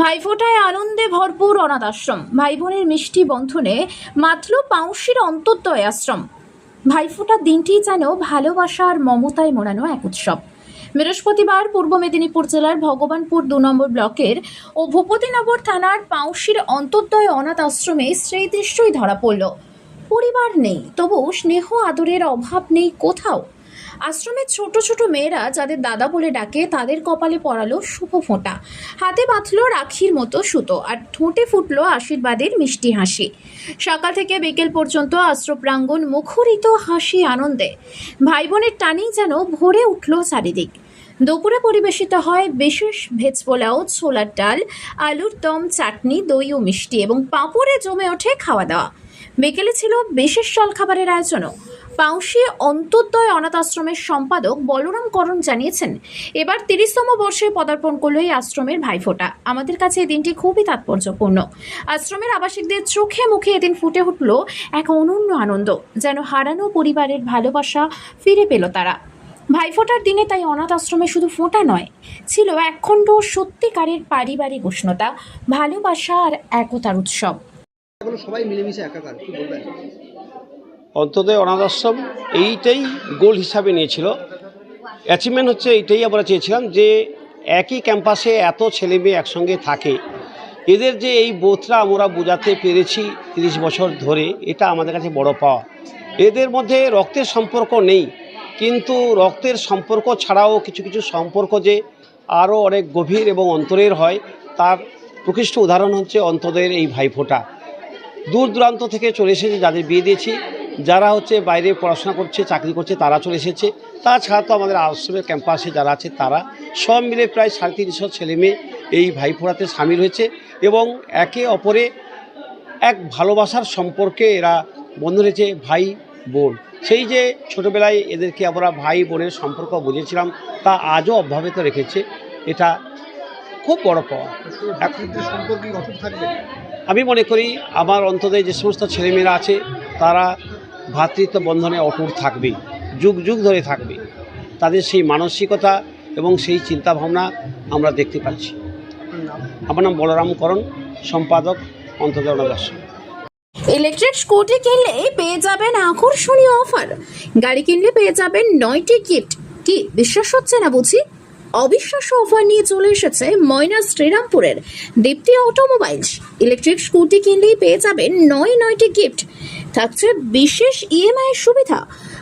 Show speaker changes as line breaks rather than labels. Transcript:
ভাইফোঁটায় আনন্দে ভরপুর অনাথ আশ্রম। ভাই বোনের মিষ্টি বন্ধনে মাতল পাউশির অন্তর্দয় আশ্রম। ভাইফোঁটার দিনটি যেন ভালোবাসা আর মমতায় মোড়ানো এক উৎসব। বৃহস্পতিবার পূর্ব মেদিনীপুর জেলার ভগবানপুর দু নম্বর ব্লকের ও ভূপতিনগর থানার পাউশির অন্তর্দয় অনাথ আশ্রমে সেই দৃশ্যই ধরা পড়ল। পরিবার নেই তবু স্নেহ আদরের অভাব নেই কোথাও। আশ্রমের ছোট ছোট মেয়েরা যাদের দাদা বলে ডাকে, তাদের কপালে পড়ালো শুভ ফোঁটা। হাতে বাঁধলো রাখির মতো সুতো আর ঠোঁটে ফুটলো আশীর্বাদের মিষ্টি হাসি। সকাল থেকে বিকেল পর্যন্ত আশ্রম প্রাঙ্গণ মুখরিত হাসি আনন্দে। ভাই বোনের টানেই যেন ভরে উঠল চারিদিক। দুপুরে পরিবেশিত হয় বিশেষ ভেজ পোলাও ছোলার ডাল, আলুর দম, চাটনি দই ও মিষ্টি এবং পাঁপড়ে জমে ওঠে খাওয়া দাওয়া। বিকেলে ছিল বিশেষ জলখাবারের আয়োজনও। পাউশি অন্তর্দয় অনাথ আশ্রমের সম্পাদক বলরাম করণ জানিয়েছেন, এবার তিরিশতম বর্ষে পদার্পণ করল এই আশ্রমের ভাইফোঁটা। আমাদের কাছে এই দিনটি খুবই তাৎপর্যপূর্ণ। আশ্রমের আবাসিকদের চোখে মুখে এদিন ফুটে উঠল এক অনন্য আনন্দ, যেন হারানো পরিবারের ভালোবাসা ফিরে পেল তারা। ভাইফোঁটার দিনে তাই অনাথ আশ্রমে শুধু ফোঁটা নয়, ছিল একখণ্ড সত্যিকারের পারিবারিক উষ্ণতা, ভালোবাসা আর একতার উৎসব।
এগুলো সবাই মিলেমিশে একাকার, কি বলবেন?
এইটাই গোল হিসাবে নিয়েছিল। অ্যাচিভমেন্ট হচ্ছে এইটাই আমরা চেয়েছিলাম যে একই ক্যাম্পাসে এত ছেলে মেয়ে একসঙ্গে থাকে। এদের যে এই বোধটা আমরা বোঝাতে পেরেছি তিরিশ বছর ধরে, এটা আমাদের কাছে বড় পাওয়া। এদের মধ্যে রক্তের সম্পর্ক নেই, কিন্তু রক্তের সম্পর্ক ছাড়াও কিছু কিছু সম্পর্ক যে আরও অনেক গভীর এবং অন্তরের হয়, তার প্রকৃষ্ট উদাহরণ হচ্ছে অন্তদের এই ভাইফোঁটা। দূর দূরান্ত থেকে চলে এসেছে যাদের বিয়ে দিয়েছি। যারা হচ্ছে বাইরে পড়াশোনা করছে, চাকরি করছে, তারা চলে এসেছে। তাছাড়া তো আমাদের আশ্রমের ক্যাম্পাসে যারা আছে, তারা সব মিলে প্রায় সাড়ে তিনশো ছেলে মেয়ে এই ভাইফোঁড়াতে সামিল হয়েছে এবং একে অপরে এক ভালোবাসার সম্পর্কে এরা বন্ধু রয়েছে ভাই, বোন। সেই যে ছোটোবেলায় এদেরকে আমরা ভাই, বোনের সম্পর্ক বুঝেছিলাম, তা আজও অব্যাহত রেখেছে। এটা খুব বড় পাওয়া।
এখন সম্পর্কে থাকবে?
আমি মনে করি আমার অন্তদের যে সমস্ত ছেলেমেয়েরা আছে, তারা ভ্রাতৃত্ব বন্ধনে অটুট থাকবে, যুগ যুগ ধরে থাকবে। তাদের সেই মানসিকতা এবং সেই চিন্তাভাবনা আমরা দেখতে পাচ্ছি। আমার নাম বলরাম করণ, সম্পাদক অন্তর্জা অনাদাস
ইলেকট্রিক স্কুটি কিনলে পেয়ে যাবেন আকর্ষণীয় অফার। গাড়ি কিনলে পেয়ে যাবেন নয়টি গিফট। কি, বিশ্বাস হচ্ছে না বুঝি? অবিশ্বাস্য অফার নিয়ে চলে এসেছে ময়না শ্রীরামপুরের দীপ্তি অটোমোবাইলস ইলেকট্রিক স্কুটি কিনলেই পেয়ে যাবেন নয় নয়টি গিফট থাকছে বিশেষ ইএমআই সুবিধা।